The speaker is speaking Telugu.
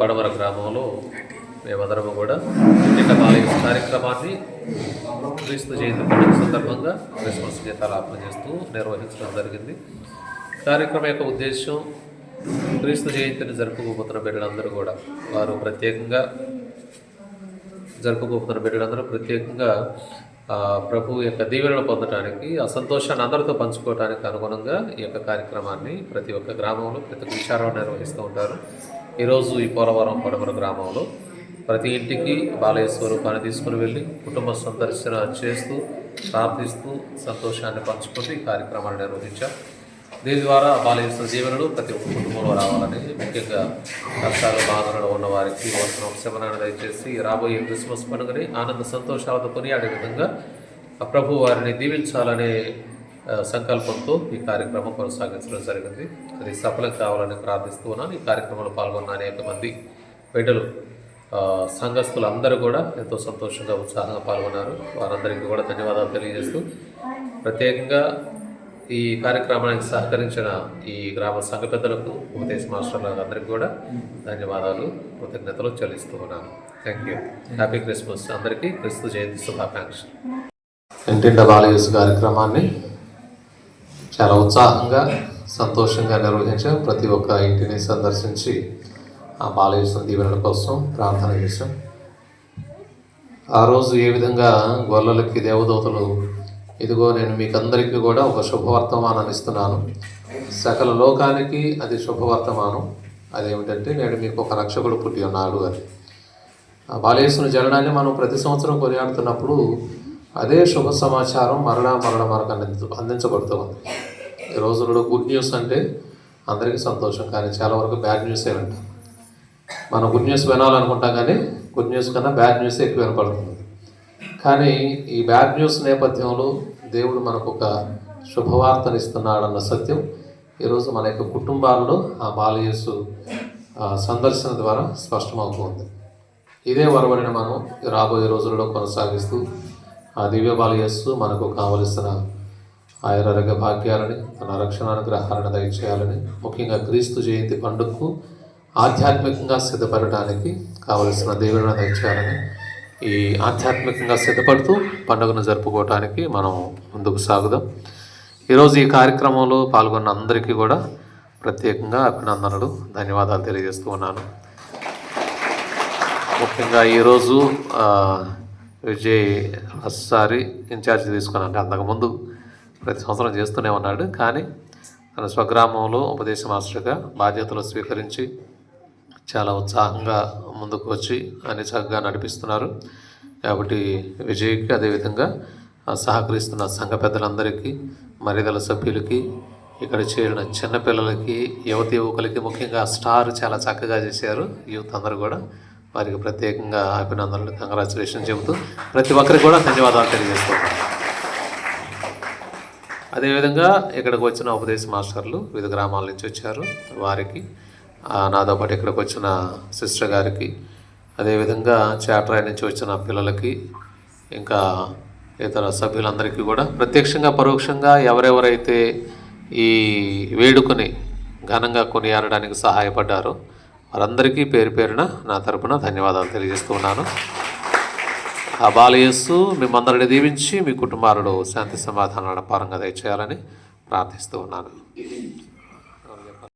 పడమర గ్రామంలో మేమందరము కూడా నిన్న బాలయ కార్యక్రమాన్ని క్రీస్తు జయంతి పండుగ సందర్భంగా క్రిస్మస్ గీతాలు ఆపన చేస్తూ నిర్వహించడం జరిగింది. కార్యక్రమం యొక్క ఉద్దేశం క్రీస్తు జయంతిని జరుపుకోబోతున్న బిడ్డలందరూ కూడా వారు ప్రత్యేకంగా జరుపుకోబోతున్న బిడ్డలందరూ ప్రత్యేకంగా ప్రభు యొక్క దీవెనలు పొందడానికి ఆ సంతోషాన్ని అందరితో పంచుకోవడానికి అనుగుణంగా ఈ యొక్క కార్యక్రమాన్ని ప్రతి ఒక్క గ్రామంలో ప్రతి ఒక్క విచారం నిర్వహిస్తూ ఉంటారు. ఈరోజు ఈ పోలవరం పడమర గ్రామంలో ప్రతి ఇంటికి బాలయ్య స్వరూపాన్ని తీసుకుని వెళ్ళి కుటుంబ సందర్శన చేస్తూ ప్రార్థిస్తూ సంతోషాన్ని పంచుకుంటూ ఈ కార్యక్రమాన్ని నిర్వహించాం దీని ద్వారా బాలయేశ్వర జీవనులు ప్రతి ఒక్క కుటుంబంలో రావాలని ముఖ్యంగా కష్టాలు బాధలు ఉన్న వారికి వస్తున్న ఉపశమనాన్ని దయచేసి రాబోయే క్రిస్మస్ పండుగని ఆనంద సంతోషాలతో కొనియాడే విధంగా ప్రభు వారిని దీవించాలనే సంకల్పంతో ఈ కార్యక్రమం కొనసాగించడం జరిగింది. అది సఫలం కావాలని ప్రార్థిస్తూ ఉన్నాను. ఈ కార్యక్రమంలో పాల్గొన్న అనేక మంది బిడ్డలు ఆ, సంఘస్థులు అందరూ కూడా ఎంతో సంతోషంగా ఉత్సాహంగా పాల్గొన్నారు. వారందరికీ కూడా ధన్యవాదాలు తెలియజేస్తూ ప్రత్యేకంగా ఈ కార్యక్రమానికి సహకరించిన ఈ గ్రామ సంఘ పెద్దలకు ఉపదేశ మాస్టర్లకు అందరికీ కూడా ధన్యవాదాలు కృతజ్ఞతలు చెల్లిస్తూ ఉన్నాను. థ్యాంక్ యూ హ్యాపీ క్రిస్మస్ అందరికీ. క్రిస్తు జయంతి శుభాకాంక్షలు. ఇంటింట బాలయేసు కార్యక్రమాన్ని చాలా ఉత్సాహంగా సంతోషంగా నిర్వహించాం ప్రతి ఒక్క ఇంటిని సందర్శించి ఆ బాలయేశ్వర దీవెనల కోసం ప్రార్థన చేశాం. ఆ రోజు ఏ విధంగా గొల్లలకి దేవదూతలు ఇదిగో నేను మీకు అందరికీ కూడా ఒక శుభవర్తమానాన్ని ఇస్తున్నాను. సకల లోకానికి అది శుభవర్తమానం. అదేమిటంటే నేను మీకు ఒక రక్షకుడు పుట్టి ఉన్నాడు అని. ఆ బాలయేశ్వరుని జననాన్ని మనం ప్రతి సంవత్సరం కొనియాడుతున్నప్పుడు అదే శుభ సమాచారం మరలా మరలా మనకు అందించ అందించబడుతూ ఉంది ఈ రోజుల్లో గుడ్ న్యూస్ అంటే అందరికీ సంతోషం కానీ చాలా వరకు బ్యాడ్ న్యూసే వింటాం మనం గుడ్ న్యూస్ వినాలనుకుంటాం కానీ గుడ్ న్యూస్ కన్నా బ్యాడ్ న్యూస్ ఎక్కువ వినపడుతుంది. కానీ ఈ బ్యాడ్ న్యూస్ నేపథ్యంలో దేవుడు మనకు ఒక శుభవార్తను ఇస్తున్నాడన్న సత్యం ఈరోజు మన యొక్క కుటుంబాల్లో ఆ బాలయేసు ఆ, సందర్శన ద్వారా స్పష్టమవుతుంది. ఇదే వరవడిన మనం రాబోయే రోజుల్లో కొనసాగిస్తూ ఆ దివ్య బాలయస్సు మనకు కావలసిన ఆయురారోగ్య భాగ్యాలని తన రక్షణ అనుగ్రహాలను దయచేయాలని ముఖ్యంగా క్రీస్తు జయంతి పండుగకు ఆధ్యాత్మికంగా సిద్ధపడటానికి కావలసిన దేవుడిని దయచేయాలని ఈ ఆధ్యాత్మికంగా సిద్ధపడుతూ పండుగను జరుపుకోవటానికి మనం ముందుకు సాగుదాం. ఈరోజు ఈ కార్యక్రమంలో పాల్గొన్న అందరికీ కూడా ప్రత్యేకంగా అభినందనలు ధన్యవాదాలు తెలియజేస్తూ ఉన్నాను. ముఖ్యంగా ఈరోజు విజయ్ ఒకసారి ఇన్ఛార్జ్ తీసుకుని అంటే అంతకుముందు ప్రతి సంవత్సరం చేస్తూనే ఉన్నాడు. కానీ తన స్వగ్రామంలో ఉపదేశ మాస్టర్గా బాధ్యతలు స్వీకరించి చాలా ఉత్సాహంగా ముందుకు వచ్చి అన్ని చక్కగా నడిపిస్తున్నారు. కాబట్టి విజయ్కి అదేవిధంగా సహకరిస్తున్న సంఘ పెద్దలందరికీ మరిదల సభ్యులకి ఇక్కడ చేరిన చిన్నపిల్లలకి యువతి యువకులకి ముఖ్యంగా స్టార్ చాలా చక్కగా చేశారు. యూత్ అందరూ కూడా వారికి ప్రత్యేకంగా అభినందనలు. కంగ్రాచులేషన్ చెబుతూ ప్రతి ఒక్కరికి కూడా ధన్యవాదాలు తెలియజేస్తున్నాను. అదేవిధంగా ఇక్కడికి వచ్చిన ఉపదేశ మాస్టర్లు వివిధ గ్రామాల నుంచి వచ్చారు. వారికి నాతో పాటు ఇక్కడికి వచ్చిన సిస్టర్ గారికి అదేవిధంగా చాట్రాయ్ నుంచి వచ్చిన పిల్లలకి ఇంకా ఇతర సభ్యులందరికీ కూడా ప్రత్యక్షంగా పరోక్షంగా ఎవరెవరైతే ఈ వేడుకని ఘనంగా కొనియాడడానికి సహాయపడ్డారో వారందరికీ పేరు పేరున నా తరపున ధన్యవాదాలు తెలియజేస్తూ ఉన్నాను. ఆ బాలయస్సు మిమ్మందరిని దీవించి మీ కుటుంబాలలో శాంతి సమాధానాల పరంగా దయచేయాలని ప్రార్థిస్తూ ఉన్నాను.